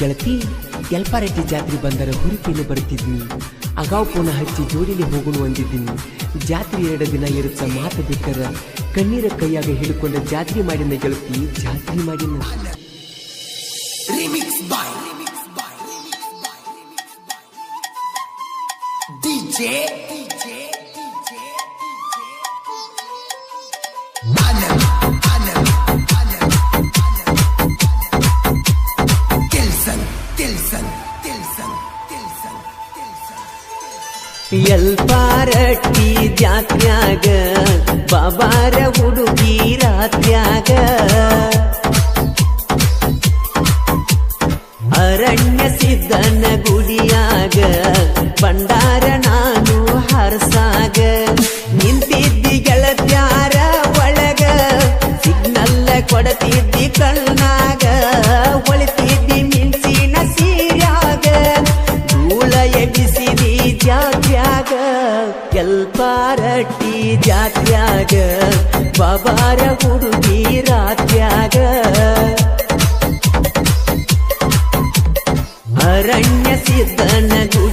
ಗೆಳತಿ ಎಲ್ಪಾರೆಡ್ಡಿ ಜಾತ್ರೆ ಬಂದರ ಹುರುಪಿಲು ಬರ್ತಿದ್ನಿ ಅಗಾವ್ ಪುನಃ ಹಚ್ಚಿ ಜೋಡಿಲಿ ಹೋಗಲು ಅಂದಿದ್ದೀನಿ. ಜಾತ್ರೆ ಎರಡು ದಿನ ಇರುತ್ತ ಮಾತು ಬಿಟ್ಟರ ಕಣ್ಣೀರ ಕೈಯಾಗ ಹಿಡ್ಕೊಂಡ ಜಾತ್ರೆ ಮಾಡಿನ ಗೆಳತಿ, ಜಾತ್ರೆ ಮಾಡಿನ. DJ DJ Tilson ಎಲ್ಪಾರಟ್ಟಿ ಜಾತ್ಯಾಗ ಬಾಬಾರ ಹುಡುಗಿ ರಾತ್ರ್ಯಾಗ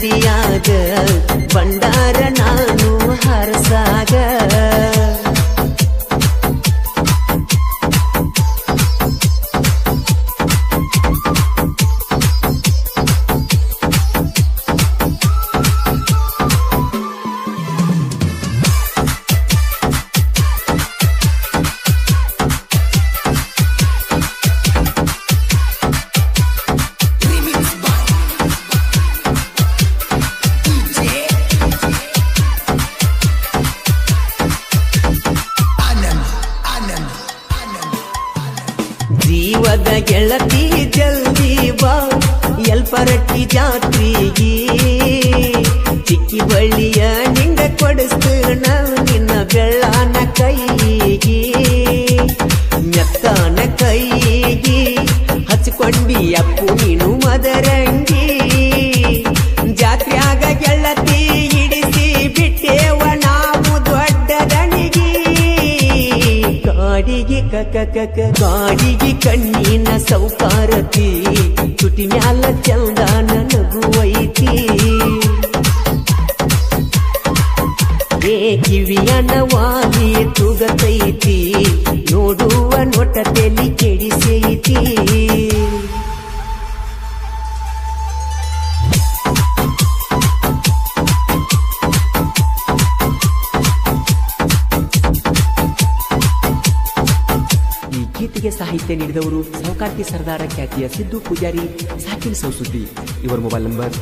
ಸಿದ್ಧನ ಗುಡಿಯಾಗ ಜೀವದ ಗೆಳತಿ, ಜಲ್ದಿ ಬಾ. ಎಲ್ಪರಟ್ಟಿ ಜಾತ್ರೆಗೆ ಚಿಕ್ಕಿ ಬಳ್ಳಿಯ ನಿಂಗ ಕೊಡಿಸ್ತೇನ ನಿನ್ನ ಬೆಳ್ಳಾನ ಕೈಗೆ. ಮೆತ್ತಾನ ಕೈಗೆ ಹಚ್ಕೊಂಡಿ ಅಪ್ಪು ನೀನು ಮದರಂಗಿ. ಕಕ ಕಾಡಿಗೆ ಕಣ್ಣಿನ ಸೌಕಾರತಿ ತುಟಿ ಮ್ಯಾಲ ಚಂದನ ನಗುವೈತಿ. ಏ ಕಿವಿಯನ ವಾಗಿ ತುಗತೈತಿ, ನೋಡುವ ನೋಟ ತೆಲಿ ಕೆಡಿಸೈತಿ. ಈ ಗೀತೆಗೆ ಸಾಹಿತ್ಯ ನೀಡಿದವರು ಸೌಕಾರ್ತಿ ಸರ್ದಾರ ಖ್ಯಾತಿಯ ಸಿದ್ದು ಪೂಜಾರಿ ಸಾಕಿನ ಸೌಸುದ್ದಿ ಇವರ mobile number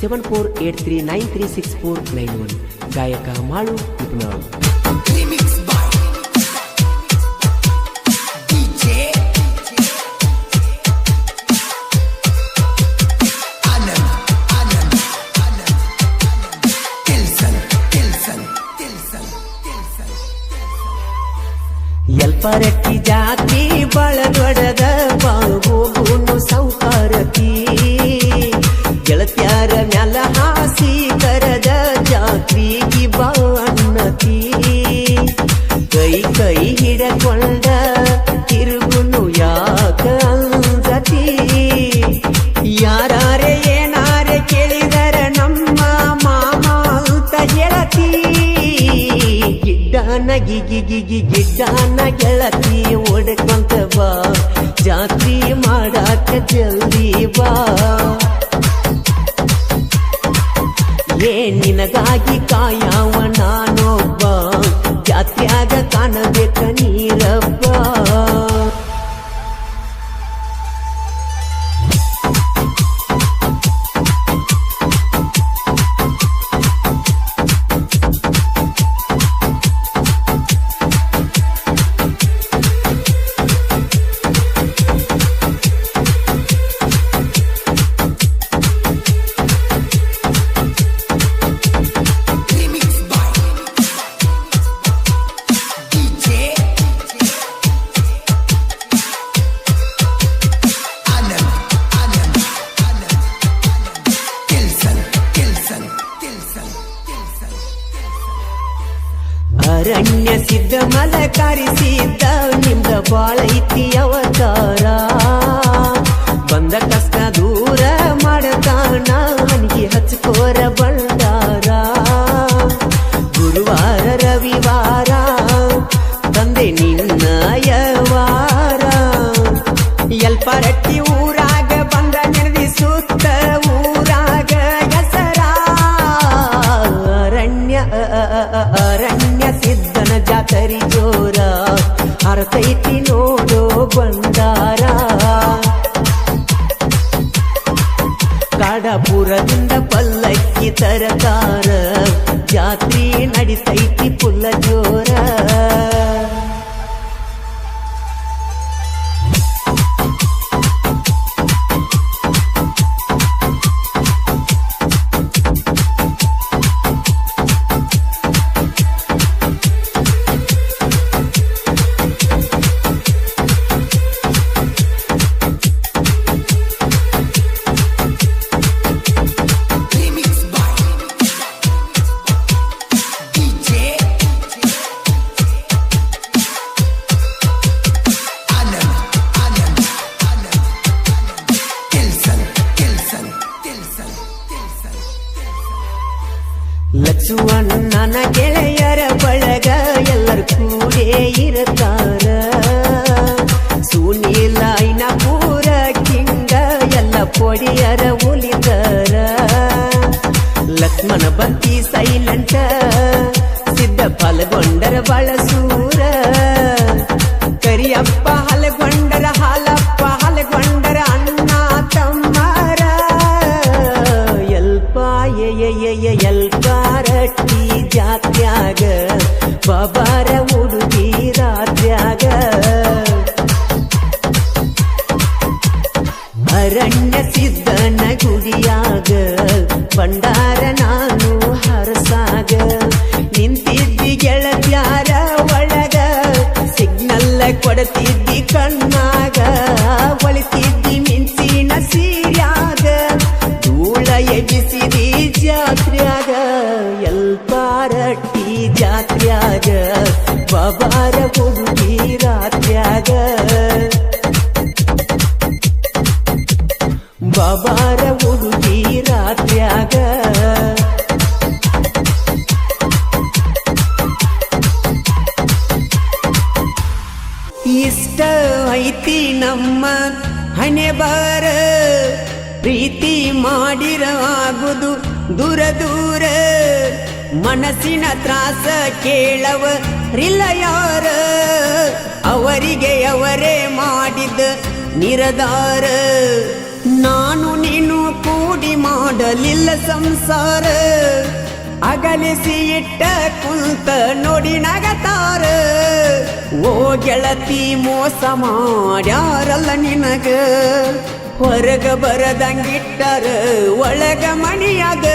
seven four eight three nine three six four nine one ಗಾಯಕ ಮಾಳು ಉಪನಾಳ್ Remix by DJ பலவட ಗಿಡ್ಡಾನ ಗೆಳತಿ ಓಡ್ಕೊಂತ ಬಾ. ಜಾತಿ ಮಾಡಾಕ ಜಲ್ದಿ ಬಾ. ಏ, ನಿನಗಾಗಿ ಕಾಯವ ನಾನೊಬ್ಬ. ಜಾತಿಯಾಗ ಕಾಣಬೇಕ ನೀರಬ್ಬ ಅರಣ್ಯ ಸಿದ್ಧ ಮಲ ಕರಿಸಿದ್ದ ನಿಮ್ದ ಬಾಳೈತಿ ಅವತಾರ. ಬಂದ ಕಷ್ಟ ದೂರ ಮಾಡತಾಣ ಹನಿಗೆ ಹಚ್ಕೋರ ಬಂಡಾರ. ಗುರುವಾರ, ರವಿವಾರ, ತಂದೆ ನಿನ್ನಯವಾರ ಎಲ್ಪರಟ್ಟಿ ಊರಾಗ ಬಂದ ಜಾತರಿ ಜೋರ ಹರತೈತಿ ನೋಡೋ ಬಂದಾರ ಕಾಡಪುರದಿಂದ ಪಲ್ಲಕ್ಕಿ ತರಕಾರ ಜಾತ್ರೆ ನಡಿತೈತಿ ಪುಲ್ಲ ಜೋರ ಲಕ್ಷ್ಮಣ್ಣನ ಗೆಳೆಯರ ಬಳಗ ಎಲ್ಲರೂ ಕೂಡೇ ಇರತಾರ ಸುನೀಲ ಪೂರ ಕಿಂಗ ಎಲ್ಲ ಪೊಡಿಯರ ಉಲಿತಾರ ಲಕ್ಷ್ಮಣ ಬಂತಿ ಸೈಲೆಂಟ, ಸಿದ್ಧ ಫಲಗೊಂಡರ ಬಳಸೂರ. ಕರಿಯಪ್ಪ ಹಲಗೊಂಡರ ಹಾಲಪ್ಪ, ಹಲಗೊಂಡರ ಅಣ್ಣ ತಮ್ಮರ. ಎಲ್ಪ ಎಯ ಎಲ್ಪಾರಟ್ಟಿ ಜಾತ್ಯಾಗ ಬಾಬಾರ ಹುಡುಗಿ ರಾತ್ಯಾಗ. ಅರಣ್ಯ ಸಿದ್ಧನ ಗುಡಿಯಾಗ. ಭಂಡಾರ ನಾನು ಹರಸಾಗ. ನಿಂತಿದ್ದಿ ಗೆಳತ್ಯಾರ ಒಳಗ. ಸಿಗ್ನಲ್ಲ ಕೊಡತಿದ್ದಿ ಕಣ್ಣಾಗ. ಬಾಬಾರ ಹುಡುಗಿ ರಾತ್ರ್ಯಾಗ ಬಾಬಾರ ಹುಡುಗಿ ರಾತ್ರ್ಯಾಗ ಇಷ್ಟ ಐತಿ ನಮ್ಮ ಹಣೆ ಬಾರ ಪ್ರೀತಿ ಮಾಡಿರ ಆಗುದು ದೂರ ದೂರ. ಮನಸ್ಸಿನ ತ್ರಾಸ ಕೇಳವ ರಿಲ್ಲ ಯಾರ ಅವರಿಗೆ ಅವರೇ ಮಾಡಿದ ನಿರದಾರ ನಾನು ನೀನು ಕೂಡಿ ಮಾಡಲಿಲ್ಲ ಸಂಸಾರ ಅಗಲಿಸಿ ಇಟ್ಟ ಕುಂತ ನೋಡಿ ನಗತಾರ ಓ ಗೆಳತಿ ಮೋಸ ಮಾಡ್ಯಾರಲ್ಲ ನಿನಗ ಹೊರಗ ಬರದಂಗಿಟ್ಟರ ಒಳಗ ಮಣಿಯಾಗ